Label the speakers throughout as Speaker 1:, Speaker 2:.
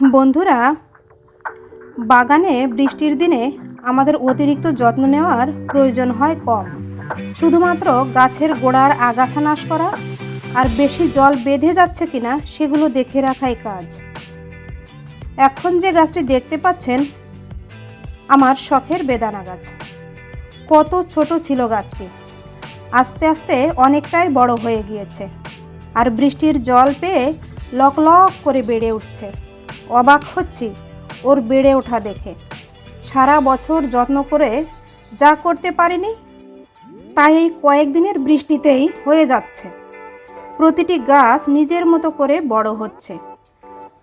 Speaker 1: বন্ধুরা, বাগানে বৃষ্টির দিনে আমাদের অতিরিক্ত যত্ন নেওয়ার প্রয়োজন হয় কম। শুধুমাত্র গাছের গোড়ার আগাছা নাশ করা আর বেশি জল বেঁধে যাচ্ছে কিনা সেগুলো দেখে রাখাই কাজ। এখন যে গাছটি দেখতে পাচ্ছেন, আমার শখের বেদানা গাছ। কত ছোট ছিল গাছটি। আস্তে আস্তে অনেকটাই বড় হয়ে গিয়েছে আর বৃষ্টির জল পেয়ে লক লক করে বেড়ে উঠছে। অবাক হচ্ছি ওর বেড়ে ওঠা দেখে। সারা বছর যত্ন করে যা করতে পারিনি, তাই এই কয়েকদিনের বৃষ্টিতেই হয়ে যাচ্ছে। প্রতিটি গাছ নিজের মতো করে বড় হচ্ছে।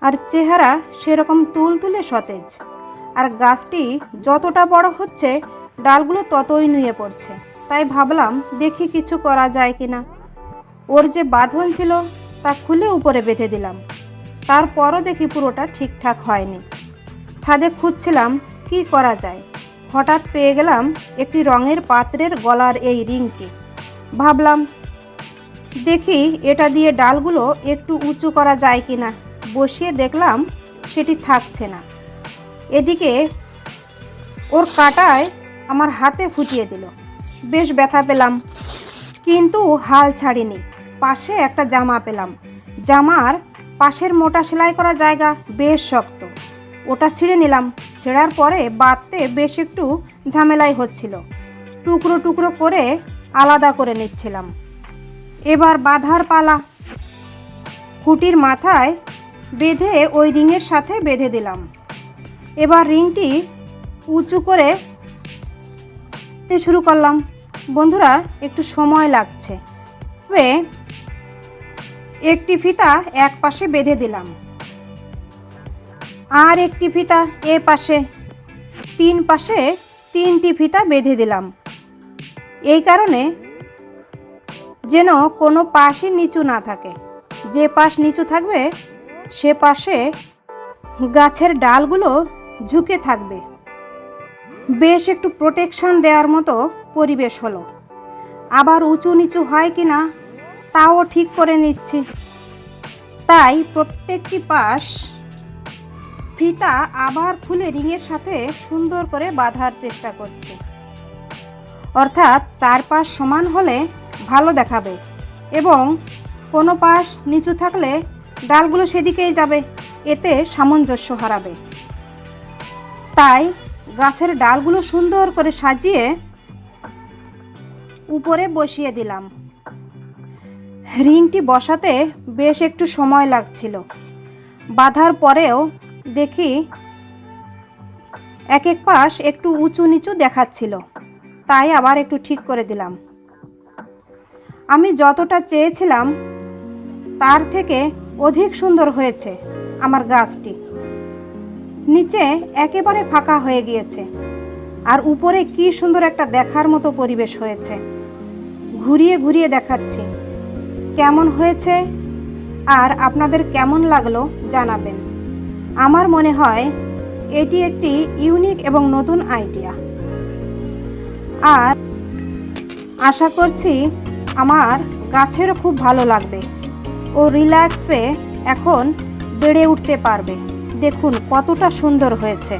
Speaker 1: আর চেহারা সেরকম তুলতুলে সতেজ। আর গাছটি যতটা বড় হচ্ছে, ডালগুলো ততই নুয়ে পড়ছে। তাই ভাবলাম দেখি কিছু করা যায় কিনা। ওর যে বাঁধন ছিল, তা খুলে উপরে বেঁধে দিলাম। তারপরও দেখি পুরোটা ঠিকঠাক হয়নি। ছাদে খুঁজছিলাম, কি করা যায়? হঠাৎ পেয়ে গেলাম একটি রঙের পাত্রের গলার এই রিংটি। ভাবলাম, দেখি এটা দিয়ে ডালগুলো একটু উঁচু করা যায় কি না বসিয়ে দেখলাম সেটি থাকছে না। এদিকে ওর কাটায় আমার হাতে ফুটিয়ে দিল। বেশ ব্যথা পেলাম, কিন্তু হাল ছাড়িনি। পাশে একটা জামা পেলাম। জামার পাশের মোটা সেলাই করা জায়গা বেশ শক্ত। ওটা ছিঁড়ে নিলাম। ছেঁড়ার পরে বাঁধতে বেশ একটু ঝামেলাই হচ্ছিল। টুকরো টুকরো করে আলাদা করে নিচ্ছিলাম। এবার বাঁধার পালা। খুঁটির মাথায় বেঁধে ওই রিংয়ের সাথে বেঁধে দিলাম। এবার রিংটি উঁচু করে শুরু করলাম। বন্ধুরা, একটু সময় লাগছে। তবে একটি ফিতা এক পাশে বেঁধে দিলাম। আর একটি ফিতা এ পাশে, তিন পাশে তিনটি ফিতা বেঁধে দিলাম। এই কারণে যেন কোনো পাশই নিচু না থাকে। যে পাশ নিচু থাকবে, সে পাশে গাছের ডালগুলো ঝুঁকে থাকবে। বেশ একটু প্রোটেকশন দেওয়ার মতো পরিবেশ হলো। আবার উঁচু নিচু হয় কি না তাও ঠিক করে নিচ্ছি। তাই প্রত্যেকটি পাশ ফিতা আবার খুলে রিংয়ের সাথে সুন্দর করে বাঁধার চেষ্টা করছি। অর্থাৎ চার পাশ সমান হলে ভালো দেখাবে এবং কোনো পাশ নিচু থাকলে ডালগুলো সেদিকেই যাবে, এতে সামঞ্জস্য হারাবে। তাই গাছের ডালগুলো সুন্দর করে সাজিয়ে উপরে বসিয়ে দিলাম। রিংটি বসাতে বেশ একটু সময় লাগছিল। বাঁধার পরেও দেখি এক এক পাশ একটু উঁচু নিচু দেখাচ্ছিল। তাই আবার একটু ঠিক করে দিলাম। আমি যতটা চেয়েছিলাম, তার থেকে অধিক সুন্দর হয়েছে আমার গাছটি। নিচে একেবারে ফাঁকা হয়ে গিয়েছে আর উপরে কি সুন্দর একটা দেখার মতো পরিবেশ হয়েছে। ঘুরিয়ে ঘুরিয়ে দেখাচ্ছি। কেমন হয়েছে? আর আপনাদের কেমন লাগল জানাবেন। আমার মনে হয় এটি একটি ইউনিক এবং নতুন আইডিয়া। আর আশা করছি আমার গাছেরও খুব ভালো লাগবে ও রিল্যাক্সে এখন বেড়ে উঠতে পারবে। দেখুন কতটা সুন্দর হয়েছে।